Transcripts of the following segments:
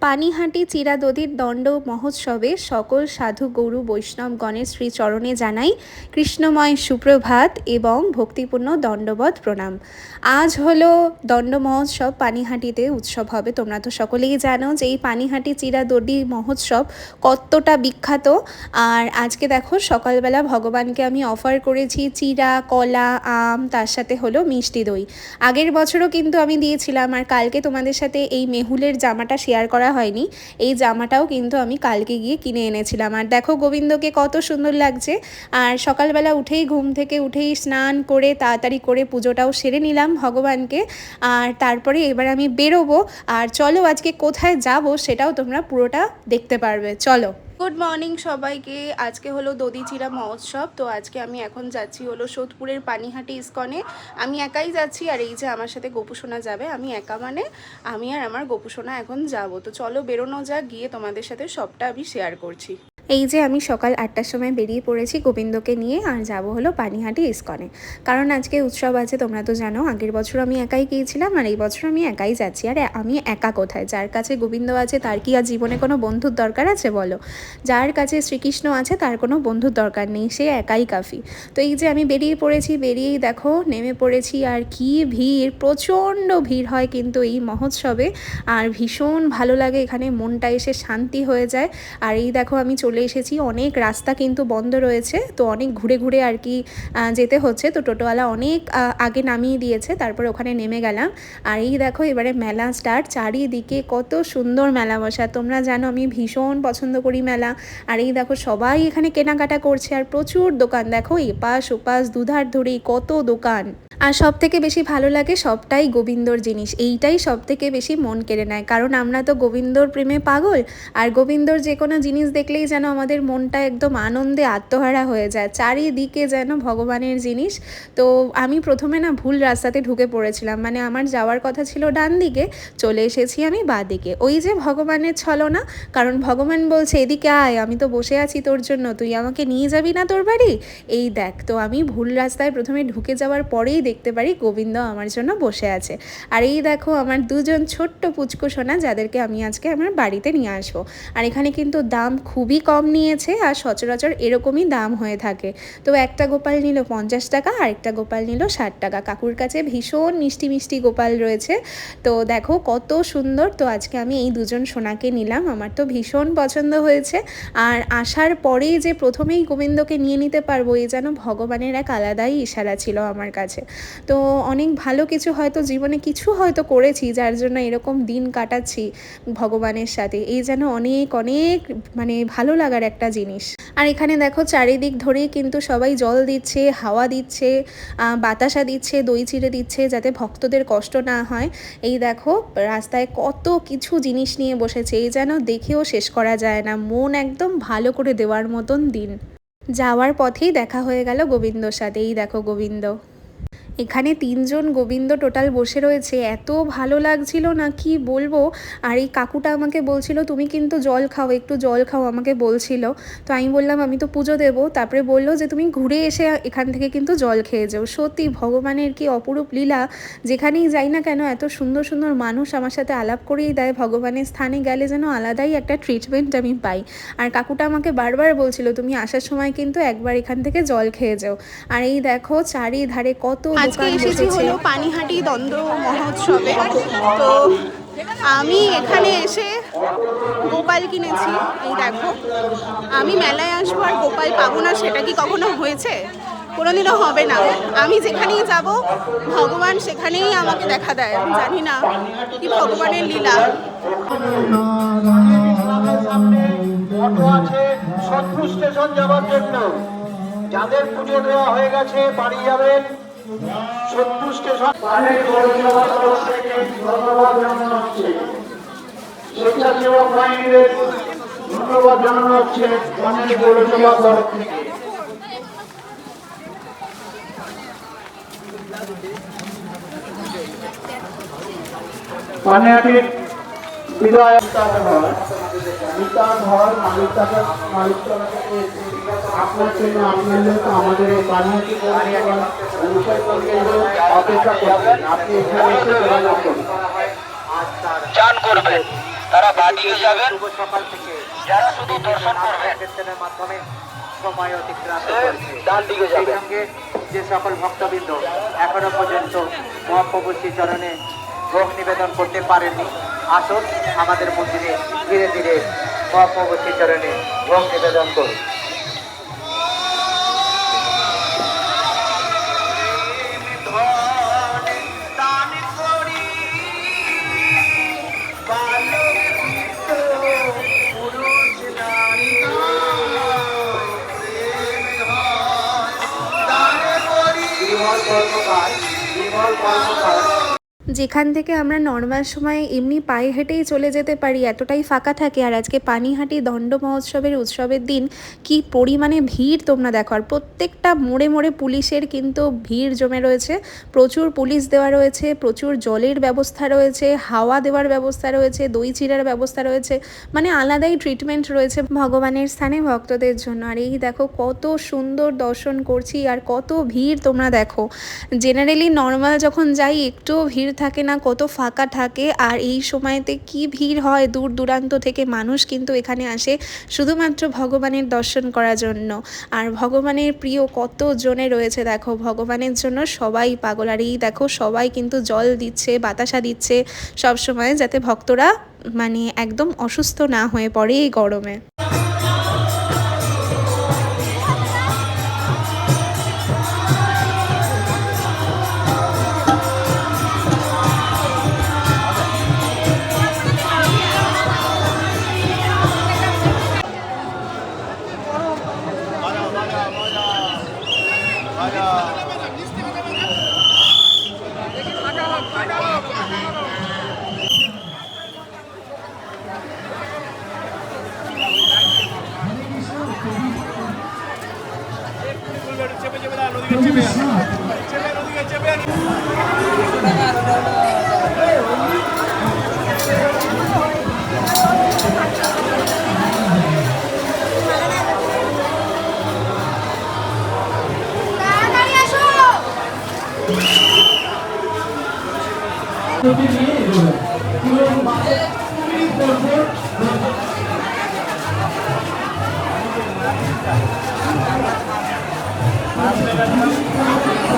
পানিহাটি চিরাদদির দণ্ড মহোৎসবে সকল সাধু গৌরু বৈষ্ণবগণের শ্রীচরণে জানাই কৃষ্ণময় সুপ্রভাত এবং ভক্তিপূর্ণ দণ্ডবত প্রণাম। আজ হলো দণ্ড মহোৎসব, পানিহাটিতে উৎসব হবে। তোমরা তো সকলেই জানো যে এই পানিহাটি চিরাদদি মহোৎসব কতটা বিখ্যাত। আর আজকে দেখো সকালবেলা ভগবানকে আমি অফার করেছি চিরা, কলা, আম, তার সাথে হলো মিষ্টি দই। আগের বছরও কিন্তু আমি দিয়েছিলাম। আর কালকে তোমাদের সাথে এই মেহুলের জামাটা শেয়ার করা হয়নি। এই জামাটাও কিন্তু আমি কালকে গিয়ে কিনে এনেছিলাম। আর দেখো গোবিন্দকে কত সুন্দর লাগছে। আর সকালবেলা উঠেই ঘুম থেকে উঠেই স্নান করে তাড়াতাড়ি করে পুজোটাও সেরে নিলাম ভগবানকে। আর তারপরে এবার আমি বেরোবো। আর চলো আজকে কোথায় যাব সেটাও তোমরা পুরোটা দেখতে পারবে। চলো। গুড মর্নিং সবাইকে। আজকে হলো দদি চিরা মহোৎসব, তো আজকে আমি এখন যাচ্ছি হলো সোদপুরের পানিহাটি ইস্কনে। আমি একাই যাচ্ছি আর এই যে আমার সাথে গোপুসোনা যাবে, আমি একা মানে আমি আর আমার গোপুসোনা এখন যাব। তো চলো বেরোনো যা গিয়ে তোমাদের সাথে সবটা আমি শেয়ার করছি। এই যে আমি সকাল আটটার সময় বেরিয়ে পড়েছি গোবিন্দকে নিয়ে, আর যাব হলো পানিহাটি ইস্কনে। কারণ আজকে উৎসব আছে, তোমরা তো জানো, আগের বছর আমি একাই গিয়েছিলাম, আর এই বছর আমি একাই যাচ্ছি। আর আমি একা কোথায়? যার কাছে গোবিন্দ আছে, তার কি আর জীবনে কোনো বন্ধুর দরকার আছে বলো? যার কাছে শ্রীকৃষ্ণ আছে, তার কোনো বন্ধুর দরকার নেই, সে একাই কাফি। তো এই যে আমি বেরিয়ে পড়েছি, বেরিয়েই দেখো, নেমে পড়েছি, আর কি ভিড়, প্রচণ্ড ভিড় হয় কিন্তু এই মহোৎসবে। আর ভীষণ ভালো লাগে, এখানে মনটা এসে শান্তি হয়ে যায়। আর এই দেখো, আমি চলে এসেছি। অনেক রাস্তা কিন্তু বন্ধ রয়েছে, তো অনেক ঘুরে ঘুরে আর কি যেতে হচ্ছে। তো টোটোওয়ালা অনেক আগে নামিয়ে দিয়েছে, তারপর ওখানে নেমে গেলাম। আর এই দেখো, এবারে মেলা স্টার্ট চারিদিকে কত সুন্দর মেলা বসা। তোমরা জানো আমি ভীষণ পছন্দ করি মেলা। আর এই দেখো, সবাই এখানে কেনাকাটা করছে, আর প্রচুর দোকান। দেখো, এপাশ ওপাশ, দুধার ধরেই কত দোকান। আর সব থেকে বেশি ভালো লাগে সবটাই গোবিন্দর জিনিস। এইটাই সব থেকে বেশি মন কেড়ে নেয়। কারণ আমরা তো গোবিন্দর প্রেমে পাগল। আর গোবিন্দর যে কোনো জিনিস দেখলেই যেন আমাদের মনটা একদম আনন্দে আত্মহারা হয়ে যায়। চারিদিকে যেন ভগবানের জিনিস। তো আমি প্রথমে না ভুল রাস্তাতে ঢুকে পড়েছিলাম। মানে আমার যাওয়ার কথা ছিল ডান দিকে, চলে এসেছি আমি বা দিকে। ওই যে ভগবানের ছলনা, কারণ ভগবান বলছে, এদিকে আয়, আমি তো বসে আছি তোর জন্য। তুই আমাকে নিয়ে যাবি না তোর বাড়ি? এই দেখ, তো আমি ভুল রাস্তায় প্রথমে ঢুকে যাওয়ার পরেই দেখতে পারি, গোবিন্দ আমার জন্য বসে আছে। আর এই দেখো আমার দুজন ছোট্ট পুচকু সোনা, যাদেরকে আমি আজকে আমার বাড়িতে নিয়ে আসব। আর এখানে কিন্তু দাম খুবই কম নিয়েছে আর সচরাচর এরকমই দাম হয়ে থাকে। তো একটা গোপাল নিল পঞ্চাশ টাকা আর একটা গোপাল নিল ষাট টাকা। কাকুর কাছে ভীষণ মিষ্টি মিষ্টি গোপাল রয়েছে। তো দেখো কত সুন্দর। তো আজকে আমি এই দুজন সোনাকে নিলাম, আমার তো ভীষণ পছন্দ হয়েছে। আর আসার পরেই যে প্রথমেই গোবিন্দকে নিয়ে নিতে পারব এই যেন ভগবানের এক আলাদাই ইশারা ছিল আমার কাছে। তো অনেক ভালো কিছু হয়তো জীবনে কিছু হয়তো করেছি, যার জন্য এরকম দিন কাটাচ্ছি ভগবানের সাথে। এই যেন অনেক অনেক মানে ভালো লাগার একটা জিনিস। আর এখানে দেখো চারিদিক ধরেই কিন্তু সবাই জল দিচ্ছে, হাওয়া দিচ্ছে বাতাসা দিচ্ছে, দই চিড়ে দিচ্ছে, যাতে ভক্তদের কষ্ট না হয়। এই দেখো রাস্তায় কত কিছু জিনিস নিয়ে বসেছে, এই যেন দেখেও শেষ করা যায় না। মন একদম ভালো করে দেওয়ার মতন দিন। যাওয়ার পথেই দেখা হয়ে গেল গোবিন্দর সাথে। এই দেখো গোবিন্দ। এখানে তিনজন গোবিন্দ টোটাল বসে রয়েছে। এত ভালো লাগছিল না, কি বলব? আর এই কাকুটা আমাকে বলছিল, তুমি কিন্তু জল খাও, একটু জল খাও, আমাকে বলছিল। তো আমি বললাম, আমি তো পুজো দেবো। তারপরে বলল যে, তুমি ঘুরে এসে এখান থেকে কিন্তু জল খেয়ে যাও। সত্যি ভগবানের কি অপরূপ লীলা, যেখানেই যাই না কেন, এত সুন্দর সুন্দর মানুষ আমার সাথে আলাপ করেই দেয়। ভগবানের স্থানে গেলে যেন আলাদাই একটা ট্রিটমেন্ট আমি পাই। আর কাকুটা আমাকে বারবার বলছিল, তুমি আসার সময় কিন্তু একবার এখান থেকে জল খেয়ে যাও। আর এই দেখো, চারিধারে কত আজকে এসেছি হলো পানিহাটি দ্বন্দ্ব মহোৎসবে। তো আমি এখানে এসে গোপাল কিনেছি, এই দেখো। আমি মেলায় আসব আর গোপাল পাবো না, সেটা কি কখনো হয়েছে? কোনোদিনও হবে না। আমি যেখানেই যাব, ভগবান সেখানেই আমাকে দেখা দেয়। জানি না কি ভগবানের লীলা। যাদের পুজো দেওয়া হয়ে গেছে, বাড়ি যাবেন। স্টেশন ধন্যবাদ জানানো হচ্ছে স্বেচ্ছাসেবক অনেক পৌরসভা তরফ থেকে। পানিহাটির মালিকটাকে আপনার জন্য আপনার জন্য আমাদের এই পানিহাটি পৌরসভার অপেক্ষা করবেন আপনি এখানে এসে যোগাযোগ করুন। চান করবেন তারা বাড়িতে যাবেন। সকাল থেকে। যারা শুধু দর্শন করবেন। মাধ্যমে সময় অতিক্রান্ত ডান দিকে সঙ্গে যে সকল ভক্তবৃন্দ এখনও পর্যন্ত মহাপ্রভু চরণে ভোগ নিবেদন করতে পারেননি আসুন আমাদের মন্দিরে ধীরে ধীরে মহাপ্রভু চরণে ভোগ নিবেদন করুন। যেখান থেকে আমরা নর্মাল সময়ে এমনি পায়ে হেঁটেই চলে যেতে পারি, এতটাই ফাঁকা থাকে। আর আজকে পানিহাটি দণ্ড মহোৎসবের উৎসবের দিন, কি পরিমাণে ভিড় তোমরা দেখো। আর প্রত্যেকটা মোড়ে মোড়ে পুলিশের কিন্তু ভিড় জমে রয়েছে। প্রচুর পুলিশ দেওয়া রয়েছে, প্রচুর জলের ব্যবস্থা রয়েছে, হাওয়া দেওয়ার ব্যবস্থা রয়েছে, দই চিড়ার ব্যবস্থা রয়েছে। মানে আলাদাই ট্রিটমেন্ট রয়েছে ভগবানের স্থানে ভক্তদের জন্য। আর এই দেখো কত সুন্দর দর্শন করছি আর কত ভিড় তোমরা দেখো। জেনারেলি নর্মাল যখন যাই, একটুও ভিড় থাকে না, কত ফাঁকা থাকে আর এই সময়তে কি ভিড় হয় দূর দূরান্ত থেকে মানুষ কিন্তু এখানে আসে শুধুমাত্র ভগবানের দর্শন করার জন্য। আর ভগবানের প্রিয় কত জনে রয়েছে দেখো, ভগবানের জন্য সবাই পাগল। আর এই দেখো, সবাই কিন্তু জল দিচ্ছে, বাতাসা দিচ্ছে সব সময় যাতে ভক্তরা মানে একদম অসুস্থ না হয়ে পড়ে এই গরমে। চেপে চেপে দাঁড়ান, ওদিকে চেপে চেপে ওদিকে চেপে ছবি নিয়ে এগোবেন পুরো মিনিট পরপর Thank you. ます。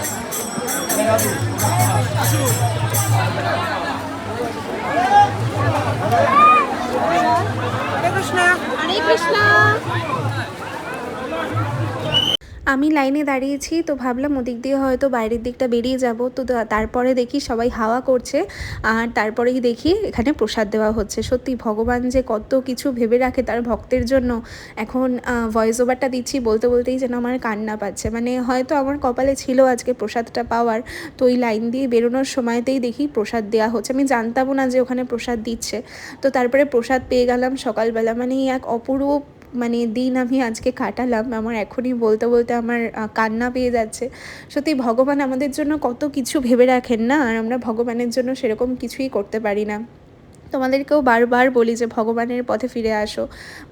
কৃষ্ণ হরে কৃষ্ণ আমি লাইনে দাঁড়িয়েছি, তো ভাবলাম ওদিক দিয়ে হয়তো বাইরের দিকটা বেরিয়ে যাব। তো তারপরে দেখি সবাই হাওয়া করছে, আর তারপরেই দেখি এখানে প্রসাদ দেওয়া হচ্ছে। সত্যি ভগবান যে কত কিছু ভেবে রাখে তার ভক্তের জন্য। এখন ভয়েস ওভারটা দিচ্ছি বলতে বলতেই যেন আমার কান্না পাচ্ছে। মানে হয়তো আমার কপালে ছিল আজকে প্রসাদটা পাওয়ার, তো ওই লাইন দিয়ে বেরোনোর সময়তেই দেখি প্রসাদ দেওয়া হচ্ছে। আমি জানতামও না যে ওখানে প্রসাদ দিচ্ছে। তো তারপরে প্রসাদ পেয়ে গেলাম সকালবেলা। মানে এক অপরূপ মানে দিন আমি আজকে কাটালাম, আমার এখনই বলতে বলতে আমার কান্না পেয়ে যাচ্ছে। সত্যি ভগবান আমাদের জন্য কত কিছু ভেবে রাখেন না, আর আমরা ভগবানের জন্য সেরকম কিছুই করতে পারি না। তোমাদেরকেও বারবার বলি যে ভগবানের পথে ফিরে আসো।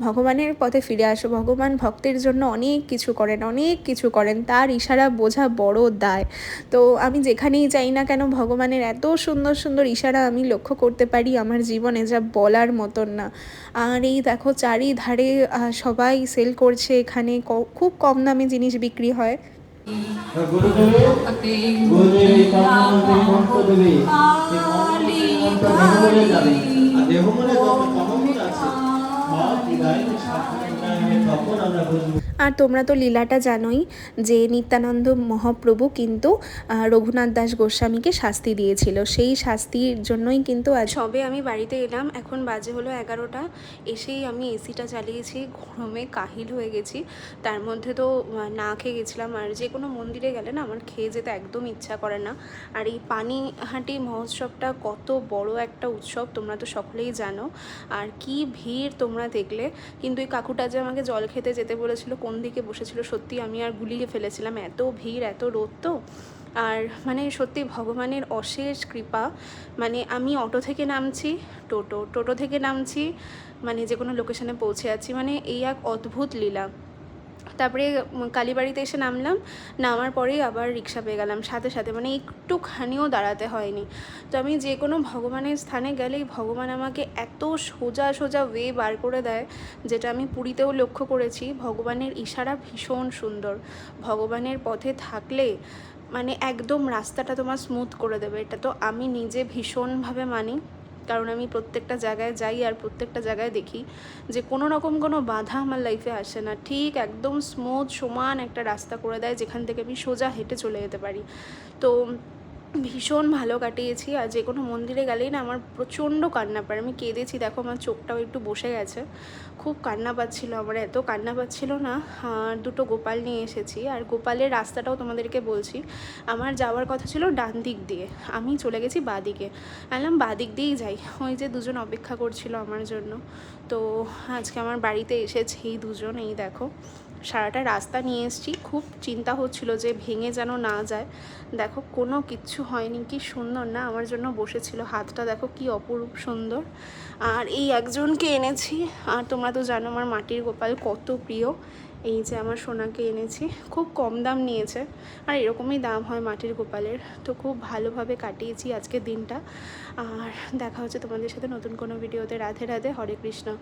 ভগবানের পথে ফিরে আসো। ভগবান ভক্তের জন্য অনেক কিছু করেন, অনেক কিছু করেন। তার ইশারা বোঝা বড় দায়। তো আমি যেখানেই যাই না কেন, ভগবানের এত সুন্দর সুন্দর ইশারা আমি লক্ষ্য করতে পারি, আমার জীবনে যা বলার মতন না। আর এই দেখো, চারিধারে সবাই সেল করছে। এখানে খুব কম দামে জিনিস বিক্রি হয়। গুরুদেবে গুরুদেব এই কর্মমন্ত্রে মন্ত্র দেবে এই মন্ত্র দেহমূলে যাবে আর দেহমূলে আছে বিদায় সাধনায় তখন আমরা বুঝব তোমরা তো লীলাটা জানোই যে নিত্যানন্দ মহাপ্রভু কিন্তু রঘুনাথ দাস গোস্বামীকে শাস্তি দিয়েছিল। সেই শাস্তির জন্যই কিন্তু আজ সবে আমি বাড়িতে এলাম। এখন বাজে হলো এগারোটা। এসেই আমি এসিটা চালিয়েছি গরমে কাহিল হয়ে গেছি। তার মধ্যে তো না খেয়ে গেছিলাম। আর যে কোনো মন্দিরে গেলে না আমার খেয়ে যেতে একদম ইচ্ছা করে না। আর এই পানিহাটি মহোৎসবটা কত বড় একটা উৎসব, তোমরা তো সকলেই জানো। আর কি ভিড় তোমরা দেখলে। কিন্তু এই কাকুটা যে আমাকে জল খেতে যেতে বলেছিল কোন দিকে বসেছিল সত্যি আমি আর গুলিয়ে ফেলেছিলাম। এত ভিড়, এত রোদ তো? আর মানে সত্যি ভগবানের অশেষ কৃপা। মানে আমি অটো থেকে নামছি, টোটো টোটো থেকে নামছি মানে যে কোনো লোকেশানে পৌঁছে আছি মানে এই এক অদ্ভুত লীলা। তারপরে কালীবাড়িতে এসে নামলাম। নামার পরেই আবার রিক্সা পেয়ে গেলাম সাথে সাথে। মানে একটুখানিও দাঁড়াতে হয়নি। তো আমি যে কোনো ভগবানের স্থানে গেলেই ভগবান আমাকে এত সোজা সোজা ওয়ে বার করে দেয়, যেটা আমি পুরীতেও লক্ষ্য করেছি। ভগবানের ইশারা ভীষণ সুন্দর। ভগবানের পথে থাকলে মানে একদম রাস্তাটা তোমার স্মুথ করে দেবে। এটা তো আমি নিজে ভীষণভাবে মানি। কারণ আমি প্রত্যেকটা জায়গায় যাই আর প্রত্যেকটা জায়গায় দেখি যে কোনো রকম কোনো বাধা আমার লাইফে আসে না। ঠিক একদম স্মুথ সমান একটা রাস্তা করে দেয় যেখান থেকে আমি সোজা হেঁটে চলে যেতে পারি। তো ভীষণ ভালো কাটিয়েছি আর যে কোনো মন্দিরে গেলেই না আমার প্রচণ্ড কান্না পায়। আমি কেঁদেছি, দেখো আমার চোখটাও একটু বসে গেছে। খুব কান্না পাচ্ছিলো, আমার এত কান্না পাচ্ছিল না। আর দুটো গোপাল নিয়ে এসেছি। আর গোপালের রাস্তাটাও তোমাদেরকে বলছি, আমার যাওয়ার কথা ছিল ডান দিক দিয়ে। আমি চলে গেছি বাঁ দিকে আনলাম বাঁ দিক দিয়েই যাই। ওই যে দুজন অপেক্ষা করছিল আমার জন্য। তো আজকে আমার বাড়িতে এসেছে এই দুজন, এই দেখো। সারাটা রাস্তা নিয়ে এসেছি। খুব চিন্তা হচ্ছিল যে ভেঙে যেন না যায়। দেখো, কোনো কিচ্ছু হয়নি, কি সুন্দর না? আমার জন্য বসেছিল হাতটা, দেখো কি অপরূপ সুন্দর। আর এই একজনকে এনেছি। আর তোমরা তো জানো আমার মাটির গোপাল কত প্রিয়। এই যে আমার সোনাকে এনেছি। খুব কম দাম নিয়েছে। আর এরকমই দাম হয় মাটির গোপালের। তো খুব ভালোভাবে কাটিয়েছি আজকের দিনটা। আর দেখা হচ্ছে তোমাদের সাথে নতুন কোনো ভিডিওতে। রাধে রাধে, হরে কৃষ্ণ।